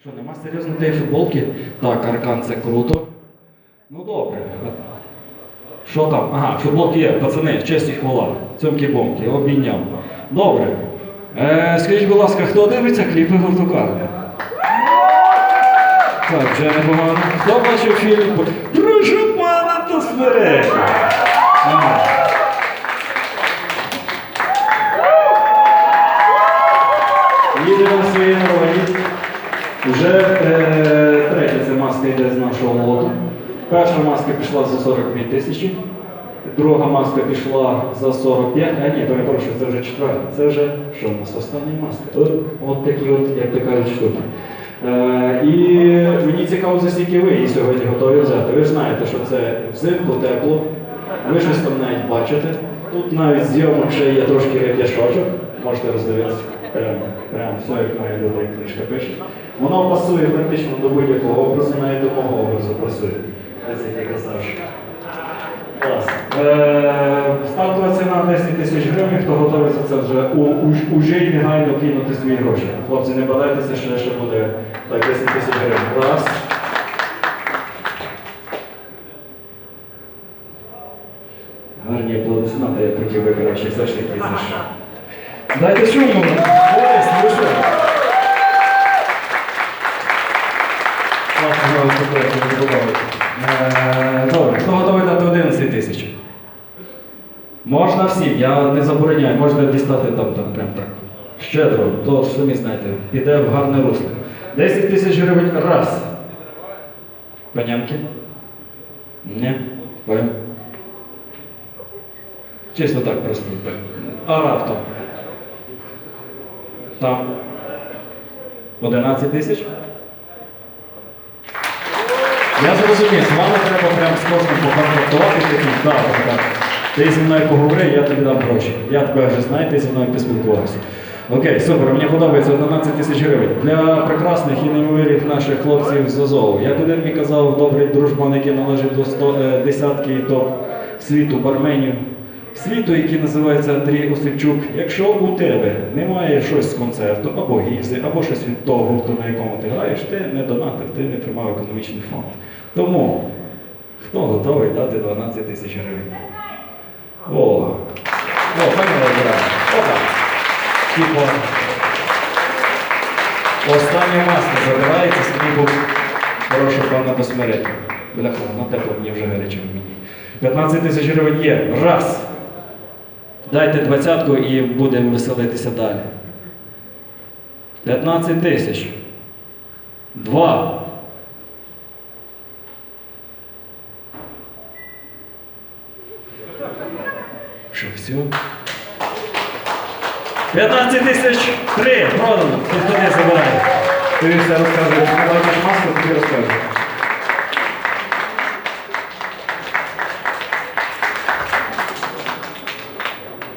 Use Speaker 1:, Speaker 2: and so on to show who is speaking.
Speaker 1: Що, нема серйозно тієї футболки? Так, аркан це круто. Ну добре. Що там? Ага, футболки є, пацани, честь і хвала. Цьомки-бомки, обійняв. Добре. Е, скажіть, будь ласка, хто дивиться кліпи гуртокарни? Так, вже непогано. Хто бачив фільм? Прошу пана та смереки. Ага. Їдемо своїй народі. Вже е, третя ця маска йде з нашого лоту. Перша маска пішла за 42 тисячі, друга маска пішла за 45, а ні, перепрошую, це вже четверта. Це вже що у нас? Остання маска. От, от такі от, як то кажуть, штуки. Е, і мені цікаво, за скільки ви її сьогодні готові взяти. Ви ж знаєте, що це взимку тепло, ви щось там навіть бачите. Тут навіть зйомок ще є трошки реп'яшочок, можете роздивитися. Прямо, прямо все, як бути, як книжка пише. Воно пасує практично до будь-якого образу, навіть до мого образу пасує. Ось який красавчик. Клас. Е, Стартова ціна 10 тисяч гривень, хто готовий за це вже уже й негайно кинути свої гроші. Хлопці, не бадайтеся, що ще буде так 10 тисяч гривень. Раз. Гарні аплодисменти, я хотів би краще все ж таки знайшов. Дайте шуму! Борис, ну подобається. Е, Добре, хто готовий дати 11 тисяч? Можна всім, я не забороняю, можна дістати там, там, прям так. Щедро, то самі знаєте, піде в гарне русло. 10 тисяч гривень раз. Панянки? Ні? Понял? Чисто так просто. А раптом? Там 11 тисяч? Я зрозумів, з вами треба прям з кожним поконтактувати таким, так, так. Ти зі мною поговори, я тобі дам гроші. Я тебе вже знаю, ти зі мною поспілкувався. Окей, супер, мені подобається 11 тисяч гривень. Для прекрасних і неймовірних наших хлопців з Азову. Як один мій казав, добрий дружбан, який належить до 100, е, десятки топ світу барменів, світу, який називається Андрій Осипчук. Якщо у тебе немає щось з концерту, або гільзи, або щось від того гурту, на якому ти граєш, ти не донатив, ти не тримав економічний фонд. Тому хто готовий дати 12 тисяч гривень? О, о, пані опа. Типа. Остання маска забирається, собі був хороша пана посмирити. Бляха, на тепло мені вже гаряче в мені. 15 тисяч гривень є. Раз. Дайте двадцятку і будемо веселитися далі. 15 тисяч. Два. Що, все? 15 тисяч три. Продано. Хто не забирає. Тобі все розказує. Ти маску, тобі розкажу.